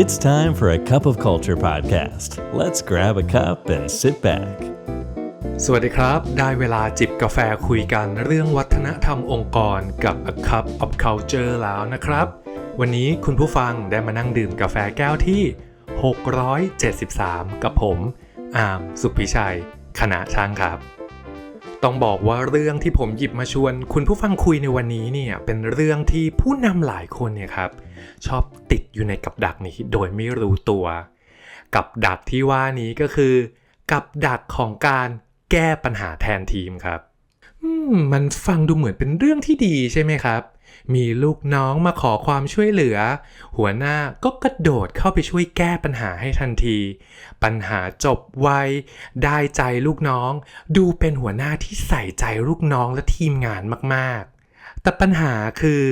It's time for a cup of culture podcast. Let's grab a cup and sit back. สวัสดีครับ ได้เวลาจิบกาแฟคุยกันเรื่องวัฒนธรรมองค์กรกับ A Cup of Culture แล้วนะครับ วันนี้คุณผู้ฟังได้มานั่งดื่มกาแฟแก้วที่ 673 กับผม อาม สุขพิชัย คณะช่างครับ ต้องบอกว่าเรื่องที่ผมหยิบมาชวน คุณผู้ฟังคุยในวันนี้เนี่ยเป็นเรื่องที่ผู้นำหลายคนเนี่ยครับชอบติดอยู่ในกับดักนี้โดยไม่รู้ตัว กับดักที่ว่านี้ก็คือ กับดักของการแก้ปัญหาแทนทีมครับมันฟังดูเหมือนเป็นเรื่องที่ดีใช่ไหมครับ มีลูกน้องมาขอความช่วยเหลือ หัวหน้าก็กระโดดเข้าไปช่วยแก้ปัญหาให้ทันที ปัญหาจบไว ได้ใจลูกน้อง ดูเป็นหัวหน้าที่ใส่ใจลูกน้องและทีมงานมากๆ แต่ปัญหาคือ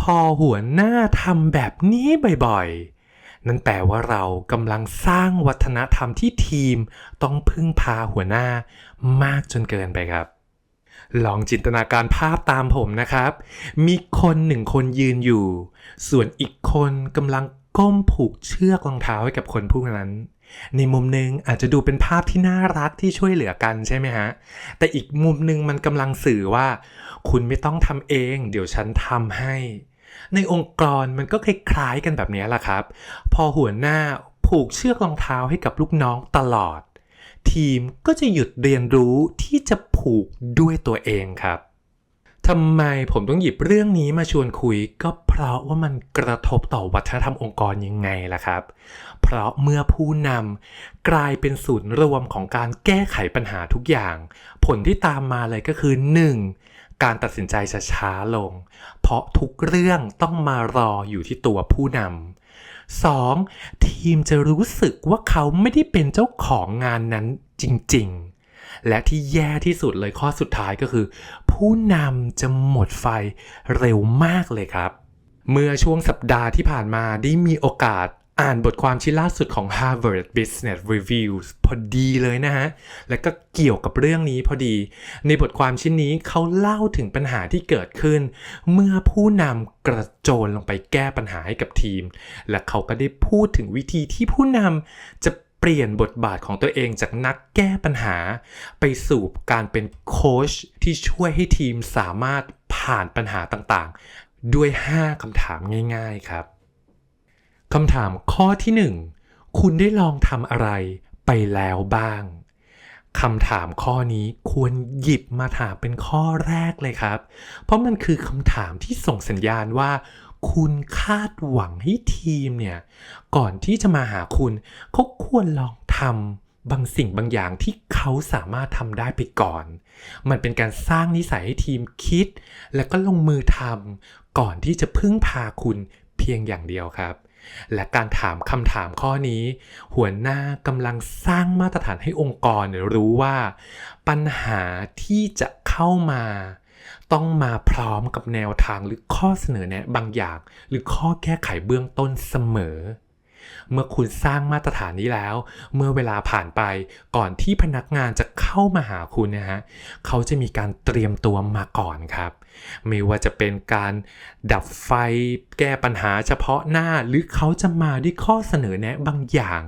พอหัวหน้าทำแบบนี้บ่อยๆ นั่นแปลว่าเรากำลังสร้างวัฒนธรรมที่ทีมต้องพึ่งพาหัวหน้ามากจนเกินไปครับ ลองจินตนาการภาพตามผมนะครับ มีคนหนึ่งคนยืนอยู่ ส่วนอีกคนกำลังก้มผูกเชือกรองเท้าให้กับคนผู้นั้น ในมุมหนึ่งอาจจะดูเป็นภาพที่น่ารักที่ช่วยเหลือกันใช่ไหมฮะ แต่อีกมุมหนึ่งมันกำลังสื่อว่า คุณไม่ต้องทำเอง เดี๋ยวฉันทำให้ ในองค์กรมันก็คล้ายๆกันแบบนี้แหละครับ พอหัวหน้าผูกเชือกรองเท้าให้กับลูกน้องตลอด ทีมก็จะหยุดเรียนรู้ที่จะผูกด้วยตัวเองครับทำไมผมต้องหยิบเรื่องนี้มาชวนคุย ก็เพราะว่ามันกระทบต่อวัฒนธรรมองค์กรยังไงล่ะครับ เพราะเมื่อผู้นำกลายเป็นศูนย์รวมของการแก้ไขปัญหาทุกอย่าง ผลที่ตามมาเลยก็คือ 1. การตัดสินใจจะช้าลง เพราะทุกเรื่องต้องมารออยู่ที่ตัวผู้นำ 2. ทีมจะรู้สึกว่าเขาไม่ได้เป็นเจ้าของงานนั้นจริงๆ และที่แย่ที่สุดเลยข้อสุดท้ายก็คือ ผู้นำจะหมดไฟเร็วมากเลยครับ เมื่อช่วงสัปดาห์ที่ผ่านมาได้มีโอกาส อ่านบทความชิ้นล่าสุดของ Harvard Business Review พอดีเลยนะฮะ และก็เกี่ยวกับเรื่องนี้พอดี ในบทความชิ้นนี้เขาเล่าถึงปัญหาที่เกิดขึ้น เมื่อผู้นำกระโจนลงไปแก้ปัญหาให้กับทีม และเขาก็ได้พูดถึงวิธีที่ผู้นำจะเปลี่ยนบทบาทของตัวเองจากนักแก้ปัญหา ไปสู่การเป็นโค้ชที่ช่วยให้ทีมสามารถผ่านปัญหาต่างๆ ด้วย 5คำถามง่าย ๆ ครับ คำถามข้อที่ 1 คุณได้ลองทำอะไรไปแล้วบ้าง คำถามข้อนี้ควรหยิบมาถามเป็นข้อแรกเลยครับ เพราะมันคือคำถามที่ส่งสัญญาณว่า คุณคาดหวังให้ทีมเนี่ย ก่อนที่จะมาหาคุณเขาควรลองทำบางสิ่งบางอย่างที่เขาสามารถทำได้ไปก่อน มันเป็นการสร้างนิสัยให้ทีมคิด แล้วก็ลงมือทำก่อนที่จะพึ่งพาคุณเพียงอย่างเดียวครับ และการถามคำถามข้อนี้ หัวหน้ากำลังสร้างมาตรฐานให้องค์กรรู้ว่า ปัญหาที่จะเข้ามา ต้องมาพร้อมกับแนวทางหรือข้อเสนอแนะบางอย่าง หรือข้อแก้ไขเบื้องต้นเสมอ เมื่อคุณสร้างมาตรฐานนี้แล้ว เมื่อเวลาผ่านไปก่อนที่พนักงานจะเข้ามาหาคุณนะฮะเขาจะมีการเตรียมตัวมาก่อนครับ ไม่ว่าจะเป็นการดับไฟแก้ปัญหาเฉพาะหน้าหรือเขาจะมาด้วยข้อเสนอแนะบางอย่าง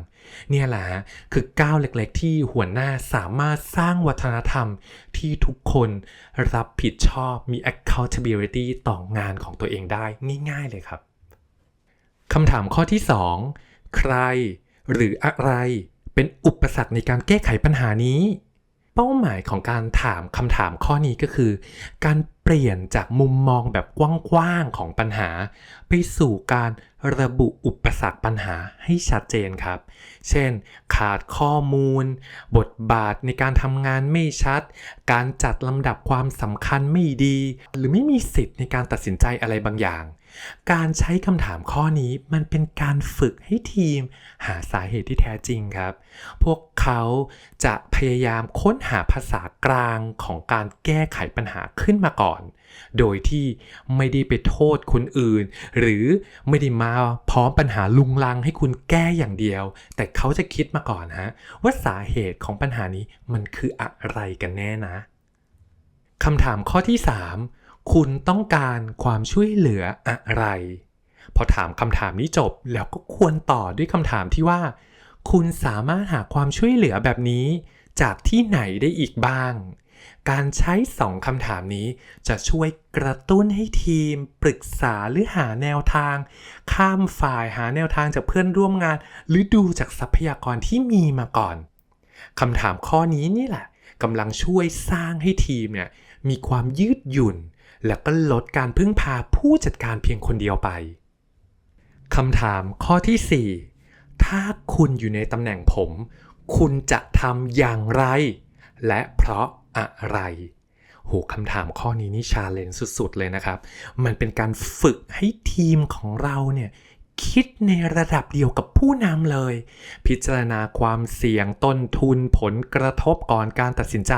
เนี่ยแหละฮะคือก้าวเล็กๆ ที่หัวหน้าสามารถสร้างวัฒนธรรมที่ทุกคนรับผิดชอบมี accountability ต่องานของตัวเองได้ง่าย ๆ เลยครับคำถามข้อที่ 2 ใครหรืออะไรเป็นอุปสรรคในการแก้ไขปัญหานี้ เป้าหมายของการถามคำถามข้อนี้ก็คือ การเปลี่ยนจากมุมมองแบบกว้างๆของปัญหา ไปสู่การระบุอุปสรรคปัญหาให้ชัดเจนครับ เช่น ขาดข้อมูล บทบาทในการทำงานไม่ชัด การจัดลำดับความสำคัญไม่ดี หรือไม่มีสิทธิ์ในการตัดสินใจอะไรบางอย่าง การใช้คำถามข้อนี้มันเป็นการฝึกให้ทีมหาสาเหตุที่แท้จริงครับ พวกเขาจะพยายามค้นหาภาษากลางของการแก้ไขปัญหาขึ้นมาก่อน โดยที่ไม่ได้ไปโทษคนอื่น หรือไม่ได้มาพร้อมปัญหาลุงลังให้คุณแก้อย่างเดียว แต่เขาจะคิดมาก่อนฮะว่าสาเหตุของปัญหานี้มันคืออะไรกันแน่นะคำถามข้อที่ 3 คุณต้องการความช่วยเหลืออะไร พอถามคำถามนี้จบแล้วก็ควรต่อด้วยคำถามที่ว่า คุณสามารถหาความช่วยเหลือแบบนี้ จากที่ไหนได้อีกบ้าง การใช้สองคำถามนี้จะช่วยกระตุ้นให้ทีม ปรึกษาหรือหาแนวทาง ข้ามฝ่ายหาแนวทางจากเพื่อนร่วมงาน หรือดูจากทรัพยากรที่มีมาก่อนคำถามข้อนี้นี่แหละกำลังช่วยสร้างให้ทีมเนี่ยมีความยืดหยุ่น แล้วก็ลดการพึ่งพาผู้จัดการเพียงคนเดียวไปคำถามข้อที่ 4 ถ้าคุณอยู่ในตำแหน่งผม คุณจะทำอย่างไร และเพราะอะไรโหคำถามข้อนี้นี่ชาเลนจ์สุด ๆ เลยนะครับ มันเป็นการฝึกให้ทีมของเราเนี่ย คิดในระดับเดียวกับผู้นำเลย พิจารณาความเสี่ยงต้นทุนผลกระทบก่อนการตัดสินใจ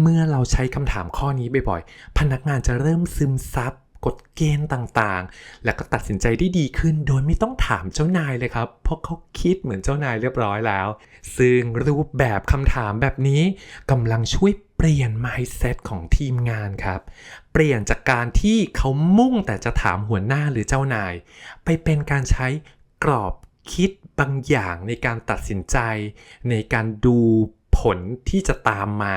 เมื่อเราใช้คำถามข้อนี้บ่อยๆ พนักงานจะเริ่มซึมซับกฎเกณฑ์ต่างๆ แล้วก็ตัดสินใจได้ดีขึ้น โดยไม่ต้องถามเจ้านายเลยครับ เพราะเขาคิดเหมือนเจ้านายเรียบร้อยแล้ว ซึ่งรูปแบบคำถามแบบนี้กำลังช่วย เปลี่ยน mindset ของทีมงานครับ เปลี่ยนจากการที่เขามุ่งแต่จะถามหัวหน้าหรือเจ้านาย ไปเป็นการใช้กรอบคิดบางอย่างในการตัดสินใจ ในการดูผลที่จะตามมา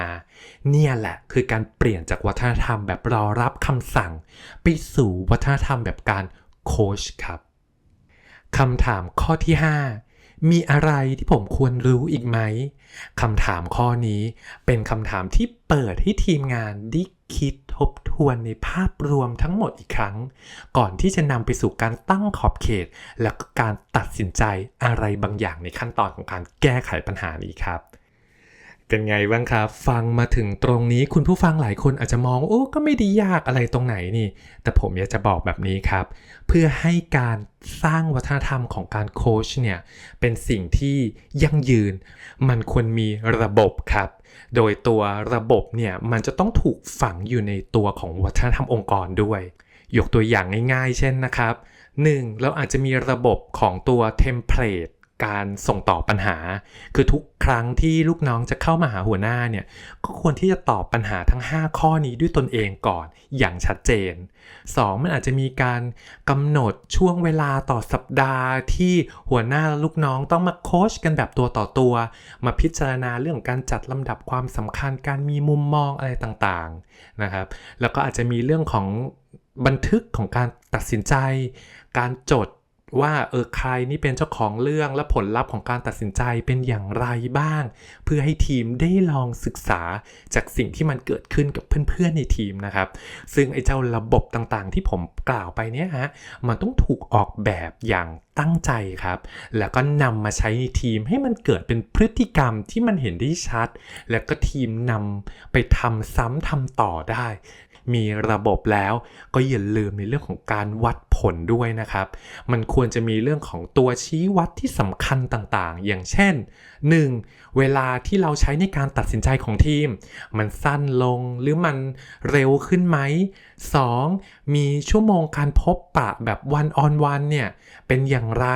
เนี่ยแหละคือการเปลี่ยนจากวัฒนธรรมแบบรอรับคำสั่ง ไปสู่วัฒนธรรมแบบการโค้ชครับคำถามข้อที่ 5 มีอะไรที่ผมควรรู้อีกไหมคำถามข้อนี้เป็นคำถามที่เปิดให้ทีมงานได้คิดทบทวนในภาพรวมทั้งหมดอีกครั้ง ก่อนที่จะนำไปสู่การตั้งขอบเขต และก็การตัดสินใจอะไรบางอย่างในขั้นตอนของการแก้ไขปัญหานี้ครับ เป็นไงบ้างครับ ฟังมาถึงตรงนี้คุณผู้ฟังหลายคนอาจจะมองโอ้ก็ไม่ได้ยากอะไรตรงไหนนี่ แต่ผมอยากจะบอกแบบนี้ครับ เพื่อให้การสร้างวัฒนธรรมของการโค้ชเนี่ยเป็นสิ่งที่ยั่งยืน มันควรมีระบบครับ โดยตัวระบบเนี่ยมันจะต้องถูกฝังอยู่ในตัวของวัฒนธรรมองค์กรด้วย ยกตัวอย่างง่าย ๆ เช่นนะครับ 1. เราอาจจะมีระบบของตัวเทมเพลต การส่งต่อปัญหา คือทุกครั้งที่ลูกน้องจะเข้ามาหาหัวหน้าเนี่ยก็ควรที่จะตอบปัญหาทั้ง 5 ข้อนี้ด้วยตนเองก่อนอย่างชัดเจน 2. มันอาจจะมีการกำหนดช่วงเวลาต่อสัปดาห์ที่หัวหน้าและลูกน้องต้องมาโค้ชกันแบบตัวต่อตัว มาพิจารณาเรื่องการจัดลำดับความสำคัญการมีมุมมองอะไรต่างๆนะครับแล้วก็อาจจะมีเรื่องของบันทึกของการตัดสินใจ การจด ว่าเออใครนี่เป็นเจ้าของเรื่องและผลลัพธ์ของการตัดสินใจเป็นอย่างไรบ้าง เพื่อให้ทีมได้ลองศึกษาจากสิ่งที่มันเกิดขึ้นกับเพื่อนๆในทีมนะครับ ซึ่งไอ้เจ้าระบบต่างๆ ที่ผมกล่าวไปเนี่ยฮะมันต้องถูกออกแบบอย่างตั้งใจครับ แล้วก็นำมาใช้ในทีมให้มันเกิดเป็นพฤติกรรมที่มันเห็นได้ชัด แล้วก็ทีมนำไปทำซ้ำทำต่อได้ มีระบบแล้ว ก็อย่าลืมในเรื่องของการวัดผลด้วยนะครับ มันควรจะมีเรื่องของตัวชี้วัดที่สำคัญต่างๆ อย่างเช่น 1. เวลาที่เราใช้ในการตัดสินใจของทีม มันสั้นลงหรือมันเร็วขึ้นไหม 2. มีชั่วโมงการพบปะแบบวันออนวันเนี่ยเป็นอย่างไร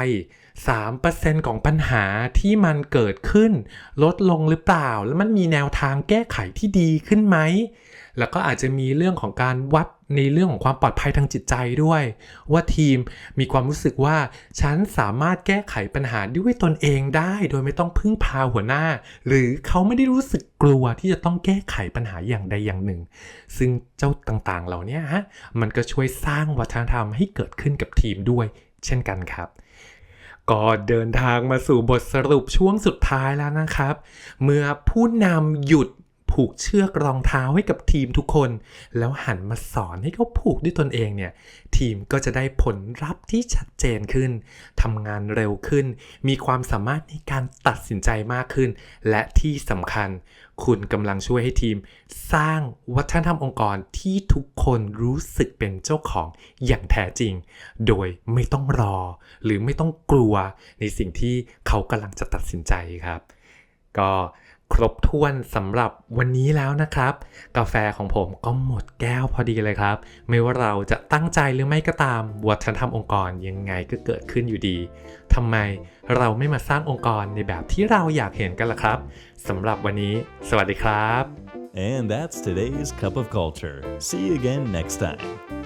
3%ของปัญหาที่มันเกิดขึ้น ลดลงหรือเปล่า แล้วมันมีแนวทางแก้ไขที่ดีขึ้นไหม แล้วก็อาจจะมีเรื่องของการวัดในเรื่องของความปลอดภัยทางจิตใจด้วย ว่าทีมมีความรู้สึกว่า ฉันสามารถแก้ไขปัญหาด้วยตนเองได้ โดยไม่ต้องพึ่งพาหัวหน้า หรือเขาไม่ได้รู้สึกกลัวที่จะต้องแก้ไขปัญหาอย่างใดอย่างหนึ่ง ซึ่งเจ้าต่างๆ เหล่านี้ฮะมันก็ช่วยสร้างวัฒนธรรมให้เกิดขึ้นกับทีมด้วย เช่นกันครับก็เดินทางมาสู่บทสรุปช่วงสุดท้ายแล้วนะครับ เมื่อผู้นำหยุด ผูกเชือกรองเท้าให้กับทีมทุกคน แล้วหันมาสอนให้เขาผูกด้วยตนเองเนี่ยทีมก็จะได้ผลลัพธ์ที่ชัดเจนขึ้นทำงานเร็วขึ้น มีความสามารถในการตัดสินใจมากขึ้น และที่สำคัญ คุณกำลังช่วยให้ทีม สร้างวัฒนธรรมองค์กรที่ทุกคนรู้สึกเป็นเจ้าของอย่างแท้จริง โดยไม่ต้องรอ หรือไม่ต้องกลัวในสิ่งที่เขากำลังจะตัดสินใจครับ ก็ ครบถ้วนสำหรับวันนี้แล้วนะครับ กาแฟของผมก็หมดแก้วพอดีเลยครับ ไม่ว่าเราจะตั้งใจหรือไม่ก็ตามวัฒนธรรมองค์กรยังไงก็เกิดขึ้นอยู่ดีทำไมเราไม่มาสร้างองค์กรในแบบที่เราอยากเห็นกันล่ะครับสำหรับวันนี้ สวัสดีครับ And that's today's Cup of Culture. See you again next time.